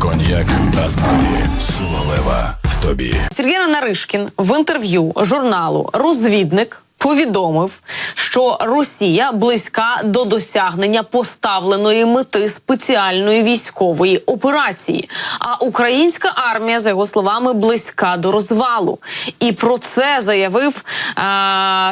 Коньяк Азнаді. Сила лева в тобі. Сергій Наришкін в інтерв'ю журналу Розвідник повідомив, що Росія близька до досягнення поставленої мети спеціальної військової операції. А українська армія, за його словами, близька до розвалу. І про це заявив е,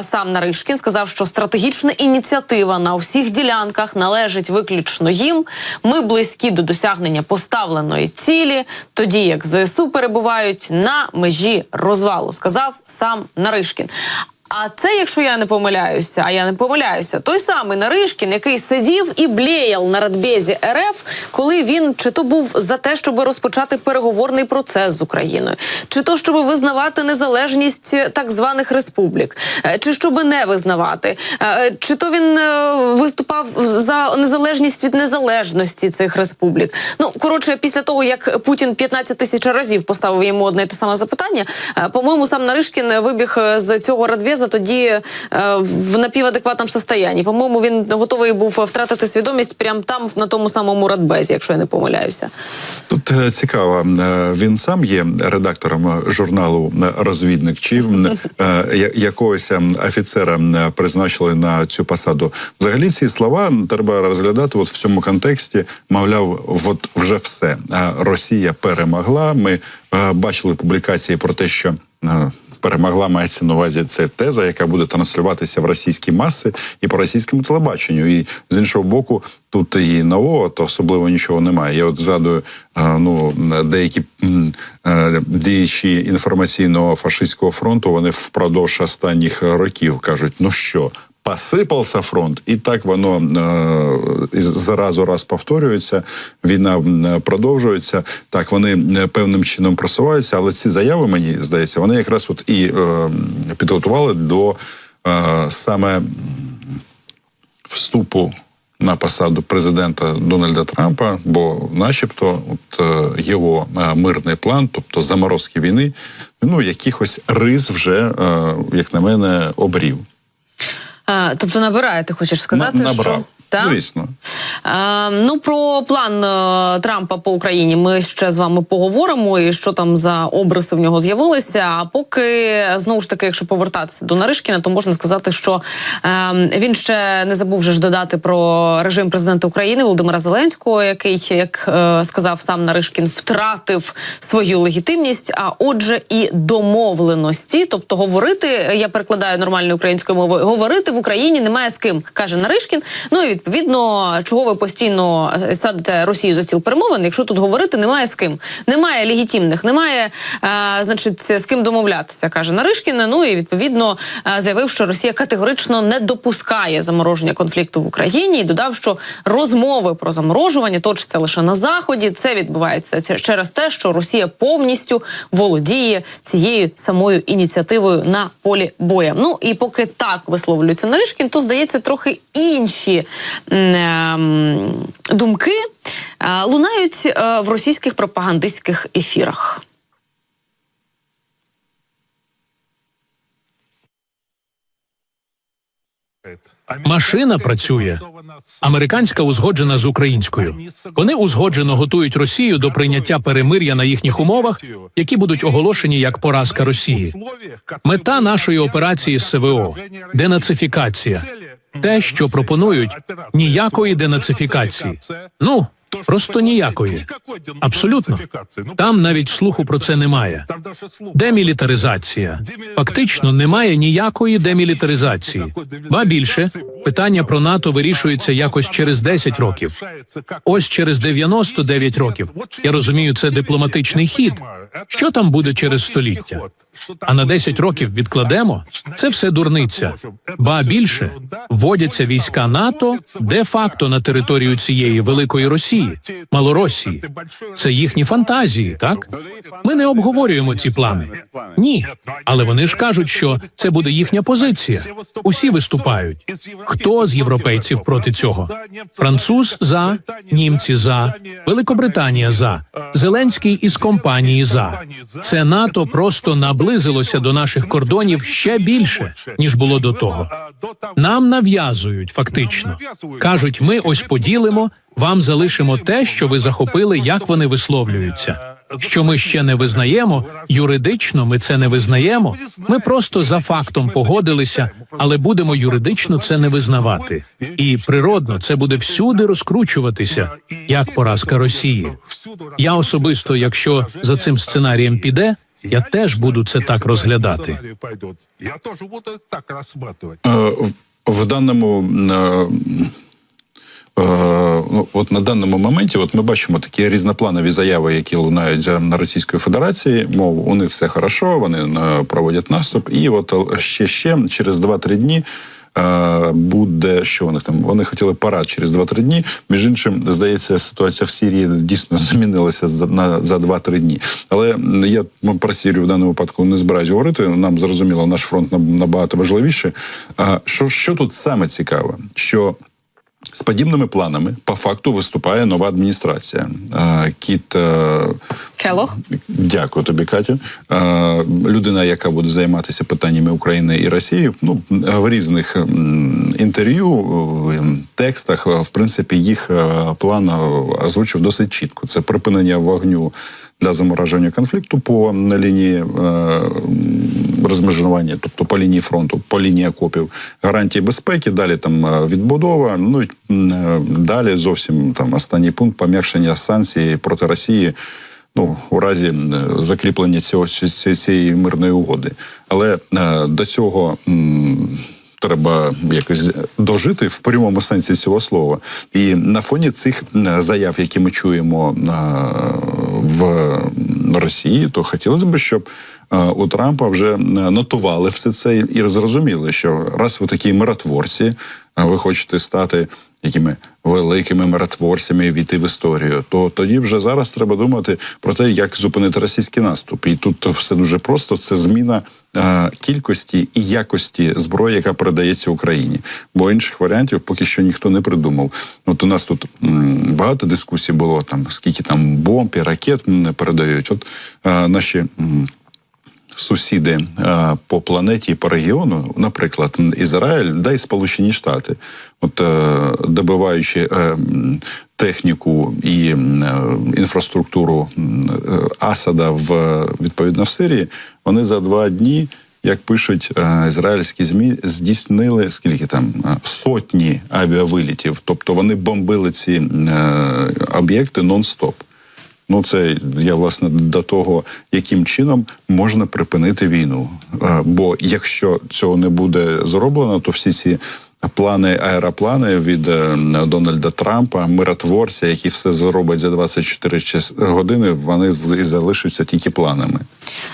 сам Наришкін. Сказав, що стратегічна ініціатива на усіх ділянках належить виключно їм. Ми близькі до досягнення поставленої цілі, тоді як ЗСУ перебувають на межі розвалу, сказав сам Наришкін. А це, якщо я не помиляюся, а я не помиляюся, той самий Наришкін, який сидів і блеяв на радбезі РФ, коли він чи то був за те, щоб розпочати переговорний процес з Україною, чи то щоб визнавати незалежність е, так званих республік, е, чи щоб не визнавати, е, чи то він е, виступав за незалежність від незалежності цих республік. Ну коротше, після того як Путін 15 тисяч разів поставив йому одне те саме запитання, е, по-моєму, сам Наришкін вибіг е, з цього радбеза тоді е, в напівадекватному состоянні. По-моєму, він готовий був втратити свідомість прямо там, на тому самому радбезі, якщо я не помиляюся. Тут е, цікаво, е, він сам є редактором журналу Розвідник, чи якогось ем, офіцера призначили на цю посаду. Взагалі ці слова треба розглядати от в цьому контексті. Мовляв, от вже все. Росія перемогла. Ми бачили публікації про те, що. Перемогла мається на увазі це теза, яка буде транслюватися в російські маси і по російському телебаченню. І з іншого боку, тут і нового, то особливо нічого немає. Я от згадую е, ну деякі е, діячі інформаційного фашистського фронту. Вони впродовж останніх років кажуть: ну що. Посипався фронт, і так воно е, із- заразу раз повторюється. Війна продовжується. Так вони певним чином просуваються, але ці заяви мені здається, вони якраз от і е, підготували до е, саме вступу на посаду президента Дональда Трампа, бо, начебто, от е, його е, мирний план, тобто заморозки війни, ну якихось рис вже, е, як на мене, обрів. Е, тобто набирає, ти хочеш сказати, На- набрав. що Так? Звісно. Е, ну про план е, Трампа по Україні ми ще з вами поговоримо, і що там за обриси в нього з'явилися. А поки знову ж таки, якщо повертатися до Наришкіна, то можна сказати, що е, він ще не забув ж додати про режим президента України Володимира Зеленського, який, як сказав сам Наришкін, втратив свою легітимність. А отже, і домовленості, тобто говорити, я перекладаю нормальною українською мовою, говорити в Україні немає з ким, каже Наришкін. Ну і відповідно, чого ви постійно е, садите Росію за стіл перемовин, якщо тут говорити немає з ким, немає легітимних, немає, е, значить, з ким домовлятися, каже Наришкін. Ну і відповідно е, заявив, що Росія категорично не допускає замороження конфлікту в Україні і додав, що розмови про заморожування точаться лише на заході. Це відбувається через те, що Росія повністю володіє цією самою ініціативою на полі боя. Ну і поки так висловлюється Наришкін, то здається трохи інші м, ем, думки е, лунають е, в російських пропагандистських ефірах. Машина працює. Американська узгоджена з українською. Вони узгоджено готують Росію до прийняття перемир'я на їхніх умовах, які будуть оголошені як поразка Росії. Мета нашої операції СВО денацифікація. Те, що пропонують, ніякої денацифікації. Ну просто ніякої. Абсолютно. Там навіть слуху про це немає. Демілітаризація. Фактично немає ніякої демілітаризації. Ба більше питання про НАТО вирішується якось через 10 років. Ось через 99 років. Я розумію, це дипломатичний хід. Що там буде через століття? А на 10 років відкладемо? Це все дурниця. Ба більше вводяться війська НАТО де-факто на територію цієї великої Росії, Малоросії. Це їхні фантазії, так? Ми не обговорюємо ці плани. Ні, але вони ж кажуть, що це буде їхня позиція. Усі виступають. Хто з європейців проти цього? Француз за, німці за, Великобританія за, Зеленський із компанії за. Це НАТО просто наблизилося до наших кордонів ще більше ніж було до того. Нам нав'язують фактично. Кажуть, ми ось поділимо, вам залишимо те, що ви захопили, як вони висловлюються. Що ми ще не визнаємо, юридично ми це не визнаємо. Ми просто за фактом погодилися, але будемо юридично це не визнавати. І природно це буде всюди розкручуватися як поразка Росії. Я особисто, якщо за цим сценарієм піде, я теж буду це так розглядати. Я теж буду так розглядати. В- даному е, ну, от на даному моменті, от ми бачимо такі різнопланові заяви, які лунають на Російської Федерації. Мов вони все хорошо, вони е, проводять наступ, і от е, ще ще через 2-3 дні. е, Буде що вони там? Вони хотіли парад через 2-3 дні. Між іншим, здається, ситуація в Сирії дійсно змінилася за на за 2-3 дні. Але я про Сирію в даному випадку не збираюсь говорити. Нам зрозуміло, наш фронт набагато важливіше. А що, що тут саме цікаве? Що з подібними планами по факту виступає нова адміністрація. Е, Кіт е, Келох. Дякую тобі, Катю. Е, Людина, яка буде займатися питаннями України і Росії, ну в різних інтерв'ю, текстах, в принципі, їх план озвучив досить чітко. Це припинення вогню для замораження конфлікту по на лінії е, розмежування, тобто по лінії фронту, по лінії окопів, гарантії безпеки. Далі там е, відбудова. Ну і е, далі зовсім там останній пункт пом'якшення санкцій проти Росії ну, у разі е, закріплення цього цієї мирної угоди. Але е, до цього. Треба якось дожити в прямому сенсі цього слова. І на фоні цих е, заяв, які ми чуємо е, в Росії, то хотілося б, щоб е, у Трампа вже нотували все це і зрозуміли, що раз ви такі миротворці, ви хочете стати якими великими миротворцями війти в історію, то тоді вже зараз треба думати про те, як зупинити російський наступ. І тут все дуже просто: це зміна е, кількості і якості зброї, яка передається Україні. Bо інших варіантів поки що ніхто не придумав. От у нас тут м, багато дискусій було там, скільки там бомб і ракет м, передають. От е, наші. м, Сусіди е, по планеті і по регіону, наприклад, Ізраїль, да й Сполучені Штати, от е, добиваючи е, техніку і інфраструктуру Асада в відповідно в Сирії, вони за два дні, як пишуть ізраїльські змі, здійснили скільки там сотні авіавилітів. Тобто вони бомбили ці об'єкти нон-стоп. Ну, це я власне до того, яким чином можна припинити війну. Е, Бо якщо цього не буде зроблено, то всі ці плани, аероплани від е, Дональда Трампа, миротворця, які все зроблять за 24 час- години, вони і залишаться тільки планами.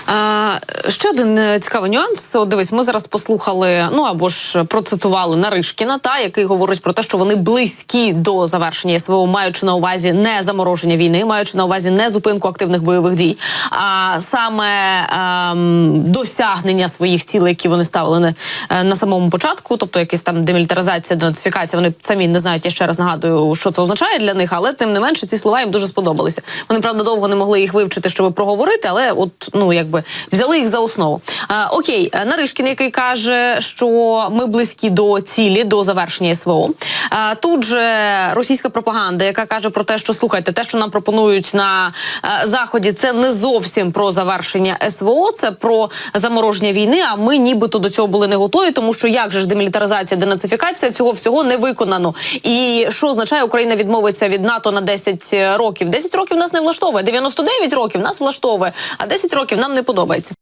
А, ще один е, цікавий нюанс. От дивись, ми зараз послухали, ну або ж процитували Наришкіна, та який говорить про те, що вони близькі до завершення СВО, маючи на увазі не замороження війни, маючи на увазі не зупинку активних бойових дій, а саме ем, досягнення своїх цілей, які вони ставили на, е, на самому початку, тобто якісь там демілітаризація, денацифікація. Вони самі не знають. Я ще раз нагадую, що це означає для них, але тим не менше ці слова їм дуже сподобалися. Вони правда довго не могли їх вивчити, щоб проговорити, але от ну якби взяли їх за основу. А, окей, е, Наришкін, який каже, що ми близькі до цілі, до завершення СВО. А, тут же російська пропаганда, яка каже про те, що слухайте, те, що нам пропонують на е, заході, це не зовсім про завершення СВО, це про замороження війни. А ми нібито до цього були не готові, тому що як же ж демілітаризація, денацифікація цього всього не виконано. І що означає, Україна відмовиться від НАТО на 10 років? 10 років нас не влаштовує, 99 років нас влаштовує, а 10 років нам не подобається.